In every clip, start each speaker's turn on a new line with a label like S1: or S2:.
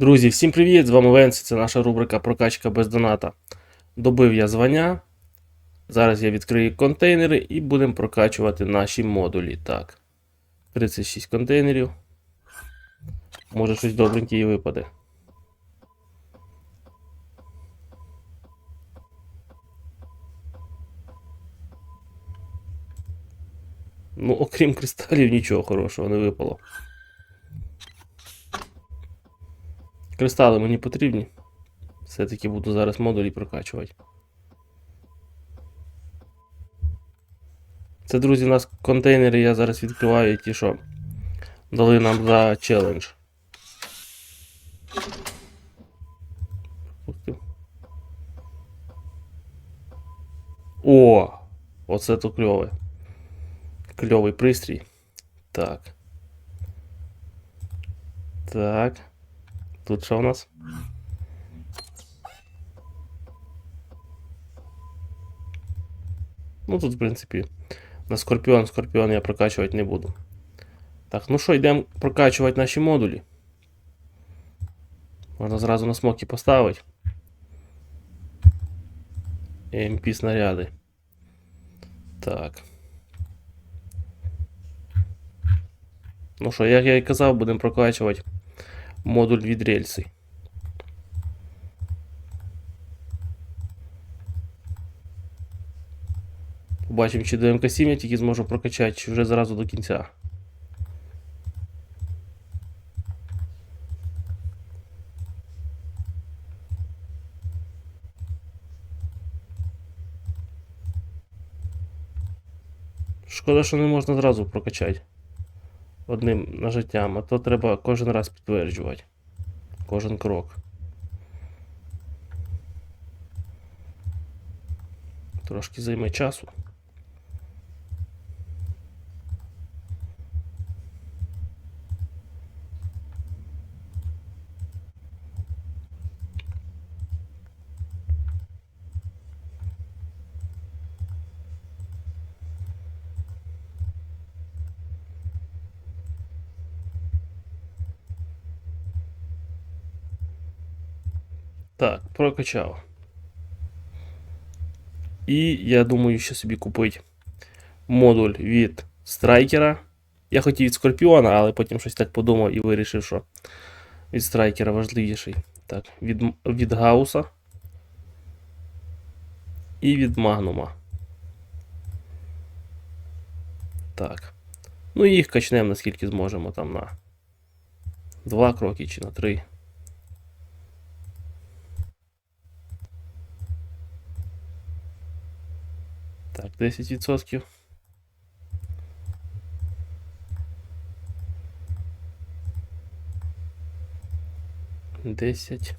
S1: Друзі, всім привіт! З вами Венсі, це наша рубрика Прокачка без доната. Добив я звання. Зараз я відкрию контейнери і будемо прокачувати наші модулі. Так. 36 контейнерів. Може щось добреньке і випаде. Ну, окрім кристалів, нічого хорошого не випало. Кристали мені потрібні. Все-таки буду зараз модулі прокачувати. Це, друзі, у нас контейнери я зараз відкриваю ті, що дали нам за челендж. О! Оце то кльове. Кльовий пристрій. Так. Так. Тут що у нас? Ну тут, в принципі, на Скорпіон, Скорпіон я прокачувати не буду. Так, ну що, йдемо прокачувати наші модулі. Можна зразу на смоки поставити. МП снаряди. Так. Ну що, як я і казав, будемо прокачувати модуль від рельси. Побачимо, чи до МК7 я тільки зможу прокачати, чи вже зразу до кінця. Шкода, що не можна зразу прокачати одним нажиттям, а то треба кожен раз підтверджувати. Кожен крок. Трошки займе часу. Так, прокачав. І я думаю, що собі купити модуль від страйкера. Я хотів від Скорпіона, але потім щось так подумав і вирішив, що від страйкера важливіший. Так, від, від Гауса. І від Магнума. Так. Ну і їх качнемо наскільки зможемо там на два кроки чи на три. Так, 10%. Десять.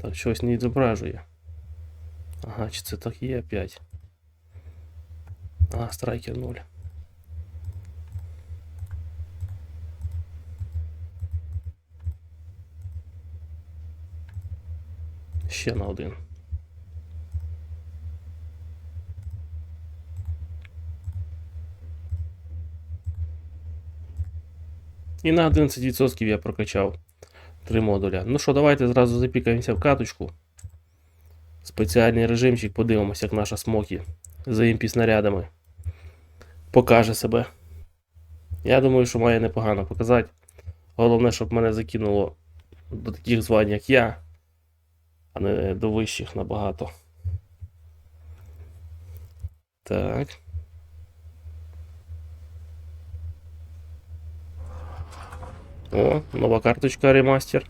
S1: Так, щось не відображує. Ага, чи це так є 5. А, страйкер 0. Ще на один. І на 11% я прокачав три модуля. Ну що, давайте зразу запікаємося в каточку. Спеціальний режимчик, подивимося, як наша смокі за імпі снарядами покаже себе. Я думаю, що має непогано показати. Головне, щоб мене закинуло до таких звань, як я а не до вищих набагато. Так. О, нова карточка ремастер.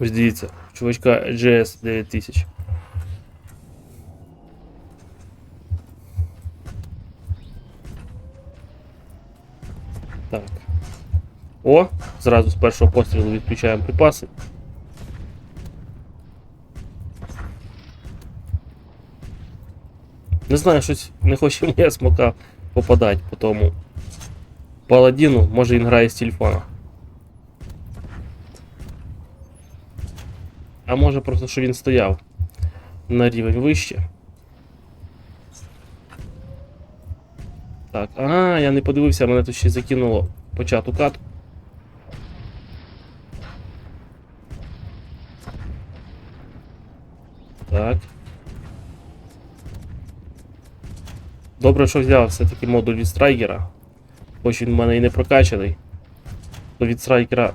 S1: Ось дивіться, чувачка GS 9000. Зразу з першого пострілу відключаємо припаси. Не знаю, щось не хоче моя смока попадати по тому паладіну, може він грає з телефона. А може просто, що він стояв на рівень вище. Так, а, я не подивився, мене тут ще закинуло почату катку. Так. Добре, що взяв все-таки модуль від страйкера. Хоч він в мене і не прокачаний. То від страйкера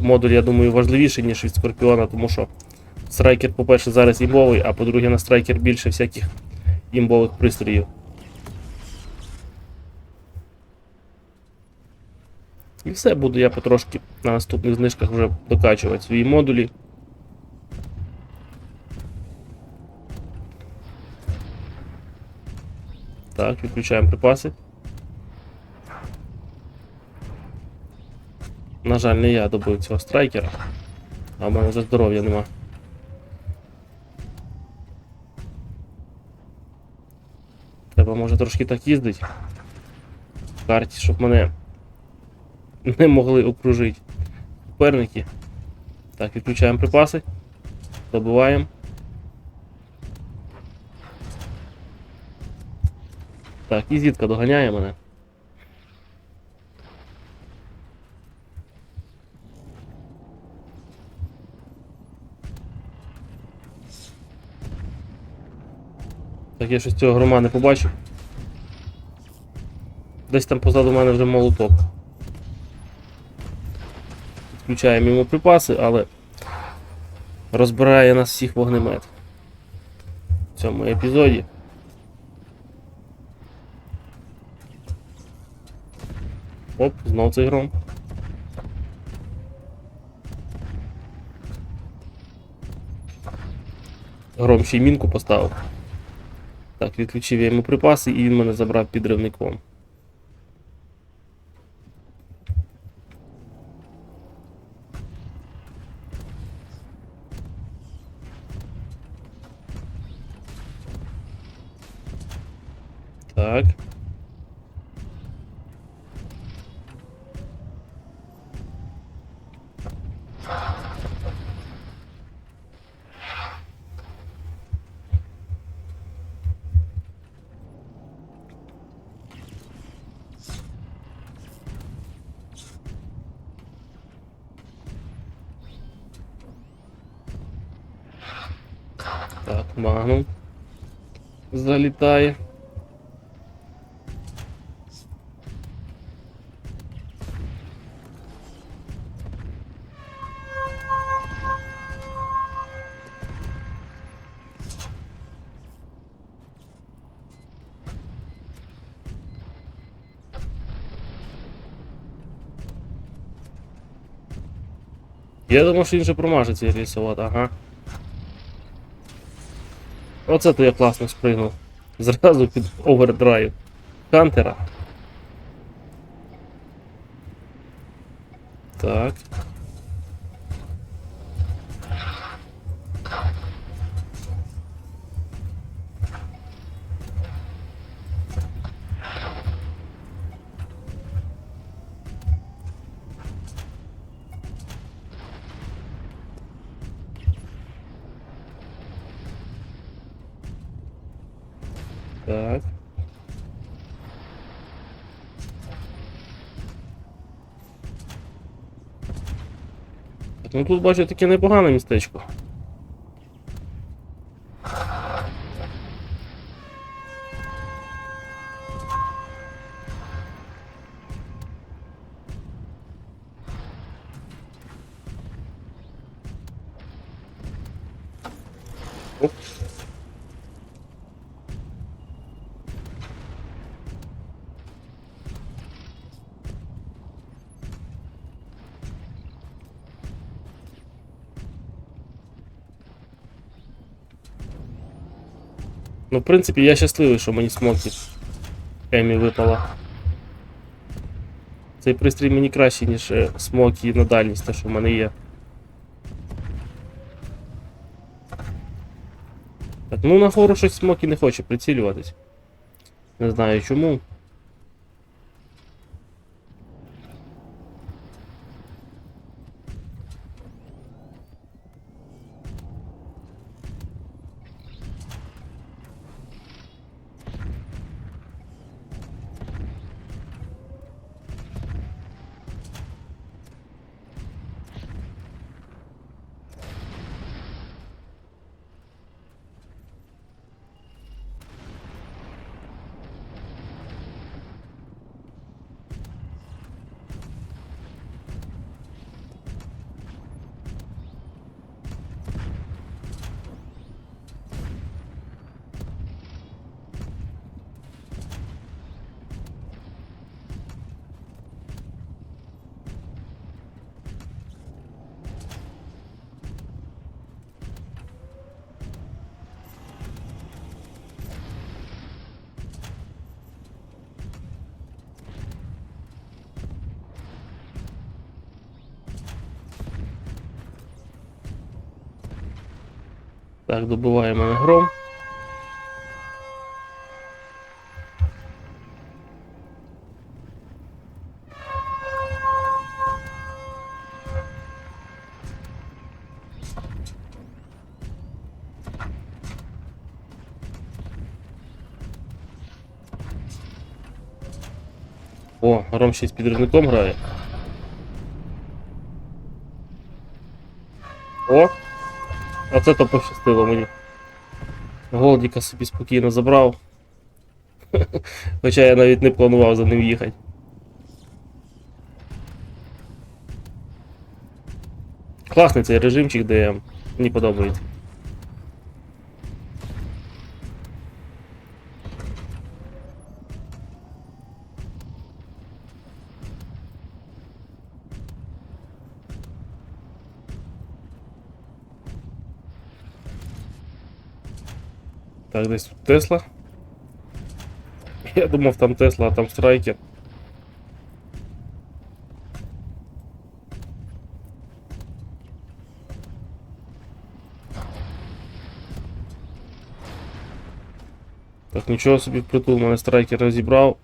S1: модуль, я думаю, важливіший, ніж від Скорпіона, тому що страйкер, по-перше, зараз імбовий, а по-друге, на страйкер більше всяких імбових пристроїв. І все, буду я потрошки на наступних знижках вже докачувати свої модулі. Так, відключаємо припаси. На жаль, не я добив цього страйкера, а в мене вже здоров'я нема. Треба може трошки так їздити в карті, щоб мене не могли окружити суперники. Так, відключаємо припаси. Добиваємо. Так, і зітка доганяє мене. Так, я щось цього грома не побачив. Десь там позаду мене вже молоток. Включаємо йому припаси, але розбирає нас всіх вогнемет в цьому епізоді. Оп, знов цей гром. Гром ще й мінку поставив. Так, відключив я йому припаси і він мене забрав підривником. Так. Магнум. Залітає. Я думав, що він вже промаже цей рисувати, ага. Оце то я класно спригнув. Зразу під овердрайв. Хантера. Так. Ну тут бачу таке непогане містечко. Ну, в принципі, я щасливий, що мені смокі Емі випала. Цей пристрій мені кращий, ніж е, смокі на дальність, те, що в мене є. Так, ну нагору щось смокі не хоче прицілюватись. Не знаю чому. Так, добиває мене гром. О, Гром ще й з підривником грає. О! А це то пощастило мені. Голдіка собі спокійно забрав. Хоча я навіть не планував за ним їхати. Класний цей режимчик ДМ. Мені подобається. Так, десь тут Тесла. Я думав там Тесла, а там страйкер. Так, нічого собі впритул, мене страйкер розібрав,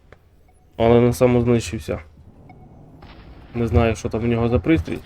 S1: але не самознищився. Не знаю, що там в нього за пристрій.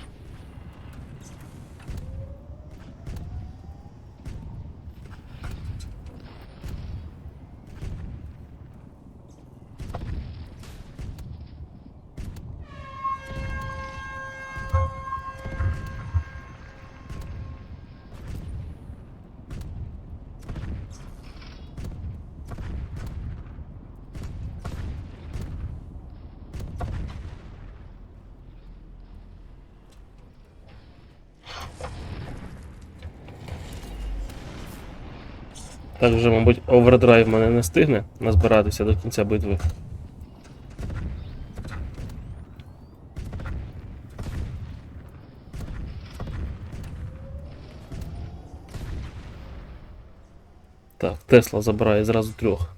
S1: Так вже, мабуть, овердрайв мене не стигне назбиратися до кінця битви. Так, Тесла забирає зразу трьох.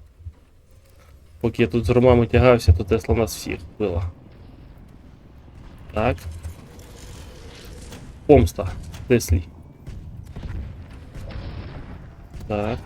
S1: Поки я тут з громами тягався, то Тесла нас всіх вбила. Так. Помста. Теслі. Так.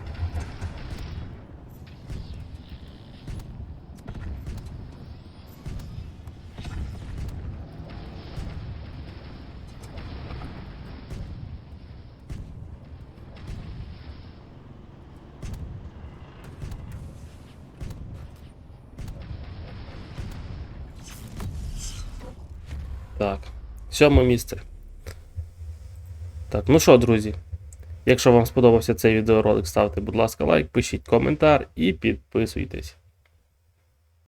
S1: Так, сьоме місце. Так, ну що, друзі, якщо вам сподобався цей відеоролик, ставте, будь ласка, лайк, пишіть коментар і підписуйтесь.